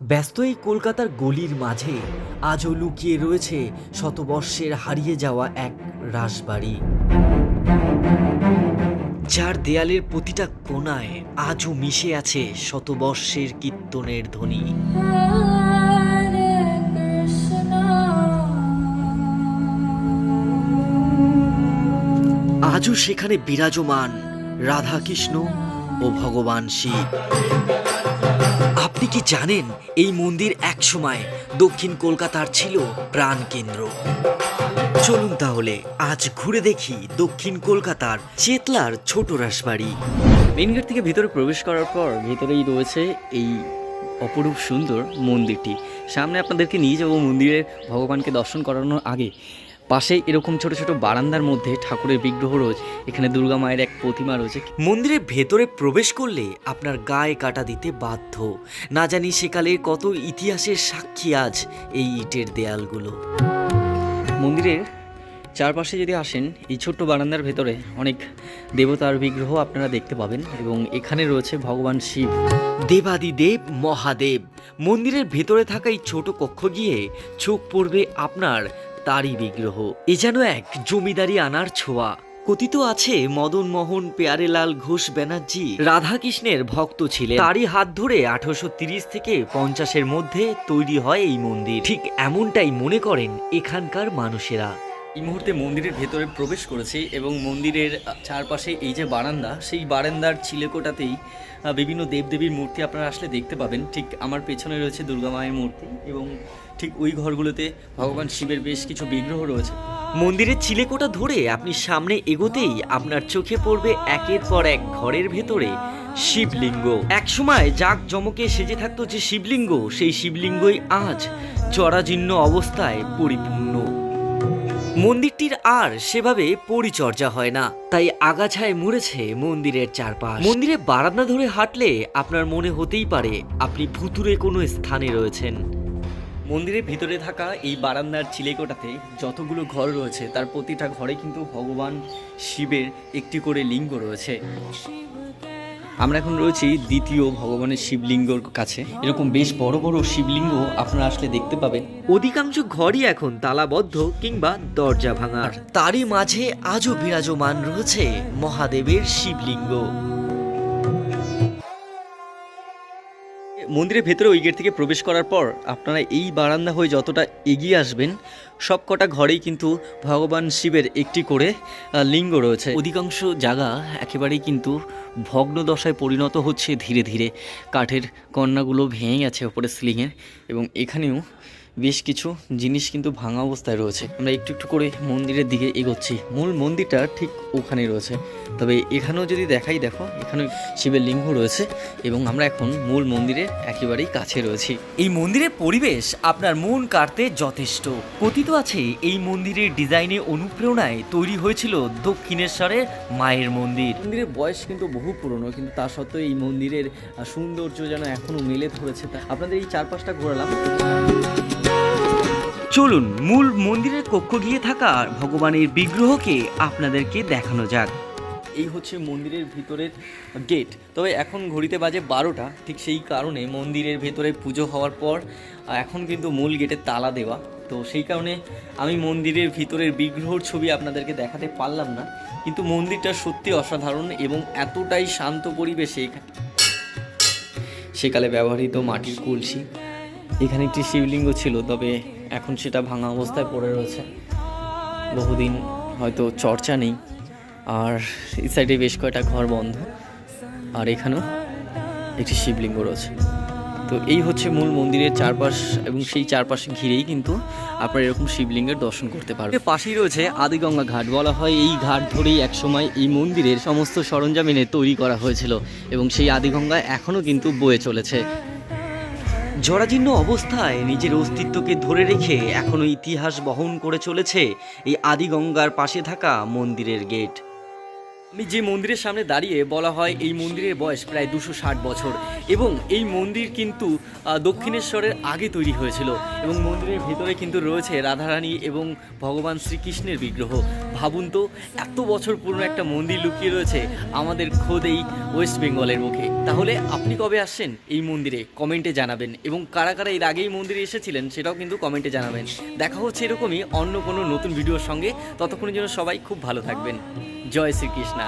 ব্যস্ত এই কলকাতার গলির মাঝে আজও লুকিয়ে রয়েছে শতবর্ষের হারিয়ে যাওয়া এক রাসবাড়ি। যার দেয়ালের প্রতিটা কোণায় আজও মিশে আছে শতবর্ষের কীর্তনের ধ্বনি। আজও সেখানে বিরাজমান রাধাকৃষ্ণ ও ভগবান শিব। কি জানেন, এই মন্দির একসময় দক্ষিণ কলকাতার ছিল প্রাণকেন্দ্র। চলুন তাহলে আজ ঘুরে দেখি দক্ষিণ কলকাতার চেতলার ছোট রাসবাড়ি। মেন গেট থেকে ভিতরে প্রবেশ করার পর ভিতরেই রয়েছে এই অপরূপ সুন্দর মন্দিরটি। সামনে আপনাদেরকে নিয়ে যাব মন্দিরে ভগবানকে দর্শন করানোর আগে। পাশে এরকম ছোট ছোট বারান্দার মধ্যে ঠাকুরের বিগ্রহ রয়েছে। এখানে দুর্গা মায়ের এক প্রতিমা রয়েছে। মন্দিরের ভেতরে প্রবেশ করলে আপনার গায়ে কাটা দিতে বাধ্য। না জানি সেকালে কত ইতিহাসের সাক্ষী আজ এই ইটের দেয়ালগুলো। মন্দিরের চারপাশে যদি আসেন, এই ছোট্ট বারান্দার ভেতরে অনেক দেবতার বিগ্রহ আপনারা দেখতে পাবেন এবং এখানে রয়েছে ভগবান শিব। দেবাদিদেব, মহাদেব, মন্দিরের ভেতরে থাকা এই ছোট কক্ষ গিয়ে চোখ পড়বে আপনার, তারই বিগ্রহ। এ যেন এক জমিদারি আনার ছোঁয়া। কথিত আছে, মদন মোহন, পেয়ারেলাল ঘোষ ব্যানার্জি, রাধাকৃষ্ণের ভক্ত ছিলেন। তারই হাত ধরে আঠারোশো তিরিশ থেকে পঞ্চাশের মধ্যে তৈরি হয় এই মন্দির। ঠিক এমনটাই মনে করেন এখানকার মানুষেরা। এই মুহূর্তে মন্দিরের ভেতরে প্রবেশ করেছি এবং মন্দিরের চারপাশে এই যে বারান্দা সেই বারান্দার চিলেকোটাতেই আহ, বিভিন্ন দেবদেবীর মূর্তি আপনারা আসলে দেখতে পাবেন। ঠিক আমার পেছনে রয়েছে দুর্গা মায়ের মূর্তি এবং ঠিক ওই ঘরগুলোতে ভগবান শিবের বেশ কিছু বিগ্রহ রয়েছে। মন্দিরের চিলেকোটা ধরে আপনি সামনে এগোতেই আপনার চোখে পড়বে একের পর এক ঘরের ভেতরে শিবলিঙ্গ। একসময় জাক জমকে সেজে থাকতো যে শিবলিঙ্গ সেই শিবলিঙ্গই আজ জরাজীর্ণ অবস্থায় পরিপূর্ণ। মন্দিরটির আর সেভাবে পরিচর্যা হয় না। তাই আগাছায় মুড়েছে মন্দিরের চারপাশ। মন্দিরে বারান্দা ধরে হাঁটলে আপনার মনে হতেই পারে আপনি ভুতুরে কোনো স্থানে রয়েছেন। মন্দিরের ভিতরে থাকা এই বারান্দার চিলেকোটাতে যতগুলো ঘর রয়েছে, তার প্রতিটা ঘরে কিন্তু ভগবান শিবের একটি করে লিঙ্গ রয়েছে। আমরা এখন রয়েছি দ্বিতীয় ভগবানের শিবলিঙ্গর কাছে। এরকম বেশ বড় বড় শিবলিঙ্গ আপনারা আসলে দেখতে পাবেন। অধিকাংশ ঘরই এখন তালাবদ্ধ কিংবা দরজা ভাঙার। তারই মাঝে আজও বিরাজমান রয়েছে মহাদেবের শিবলিঙ্গ। মন্দিরের ভেতরে ওই গেট থেকে প্রবেশ করার পর আপনারা এই বারান্দা হয়ে যতটা এগিয়ে আসবেন, সব কটা ঘরেই কিন্তু ভগবান শিবের একটি করে লিঙ্গ রয়েছে। অধিকাংশ জায়গা একেবারেই কিন্তু ভগ্ন দশায় পরিণত হচ্ছে ধীরে ধীরে। কাঠের কন্যাগুলো ভেঙে গেছে ওপরে সিলিংয়ের এবং এখানেও বেশ কিছু জিনিস কিন্তু ভাঙা অবস্থায় রয়েছে। আমরা একটু একটু করে মন্দিরের দিকে এগোচ্ছি। মূল মন্দিরটা ঠিক ওখানে রয়েছে। তবে এখানেও যদি দেখাই, দেখো, এখানে শিবের লিঙ্গ রয়েছে এবং আমরা এখন মূল মন্দিরের একেবারেই কাছে রয়েছি। এই মন্দিরের পরিবেশ আপনার মন কাড়তে যথেষ্ট। কথিত আছে, এই মন্দিরের ডিজাইনে অনুপ্রেরণায় তৈরি হয়েছিল দক্ষিণেশ্বরের মায়ের মন্দির। মন্দিরের বয়স কিন্তু বহু পুরনো, কিন্তু তা সত্ত্বেও এই মন্দিরের সৌন্দর্য যেন এখনও মেলে ধরেছে। আপনাদের এই চারপাশটা ঘোরালাম। চলুন মূল মন্দিরের কক্ষ গিয়ে থাকা ভগবানের বিগ্রহকে আপনাদেরকে দেখানো যাক। এই হচ্ছে মন্দিরের ভিতরের গেট তবে এখন ঘড়িতে বাজে বারোটা, ঠিক সেই কারণে মন্দিরের ভেতরে পুজো হওয়ার পর এখন কিন্তু মূল গেটে তালা দেওয়া। তো সেই কারণে আমি মন্দিরের ভিতরের বিগ্রহর ছবি আপনাদেরকে দেখাতে পারলাম না, কিন্তু মন্দিরটা সত্যি অসাধারণ এবং এতটাই শান্ত পরিবেশে সেকালে ব্যবহৃত মাটির কলসি। এখানে একটি শিবলিঙ্গ ছিল, তবে এখন সেটা ভাঙা অবস্থায় পড়ে রয়েছে। বহুদিন হয়তো চর্চা নেই। আর এই সাইডে বেশ কয়টা ঘর বন্ধ। আর এখানেও একটি শিবলিঙ্গ রয়েছে। তো এই হচ্ছে মূল মন্দিরের চারপাশ এবং সেই চারপাশে ঘিরেই কিন্তু আপনারা এরকম শিবলিঙ্গের দর্শন করতে পারবেন। পাশেই রয়েছে আদিগঙ্গা ঘাট বলা হয়। এই ঘাট ধরেই একসময় এই মন্দিরের সমস্ত সরঞ্জাম এনে তৈরি করা হয়েছিল এবং সেই আদিগঙ্গা এখনও কিন্তু বয়ে চলেছে। জরাজীর্ণ অবস্থায় নিজের অস্তিত্বকে ধরে রেখে এখনও ইতিহাস বহন করে চলেছে এই আদিগঙ্গার পাশে থাকা মন্দিরের গেট। আমি যে মন্দিরের সামনে দাঁড়িয়ে বলা হয় এই মন্দিরের বয়স প্রায় দুশো ষাট বছর, এবং এই মন্দির কিন্তু দক্ষিণেশ্বরের আগে তৈরি হয়েছিল, এবং মন্দিরের ভেতরে কিন্তু রয়েছে রাধারানী এবং ভগবান শ্রীকৃষ্ণের বিগ্রহ। ভাবুন তো, এত বছর পুরনো একটা মন্দির লুকিয়ে রয়েছে আমাদের খোদ এই ওয়েস্ট বেঙ্গলের মুখে। তাহলে আপনি কবে আসছেন এই মন্দিরে? কমেন্টে জানাবেন, এবং কারা কারা এর আগেই মন্দিরে এসেছিলেন সেটাও কিন্তু কমেন্টে জানাবেন। দেখা হচ্ছে এরকমই অন্য কোনো নতুন ভিডিওর সঙ্গে, ততক্ষণের জন্য সবাই খুব ভালো থাকবেন। জয় শ্রীকৃষ্ণা।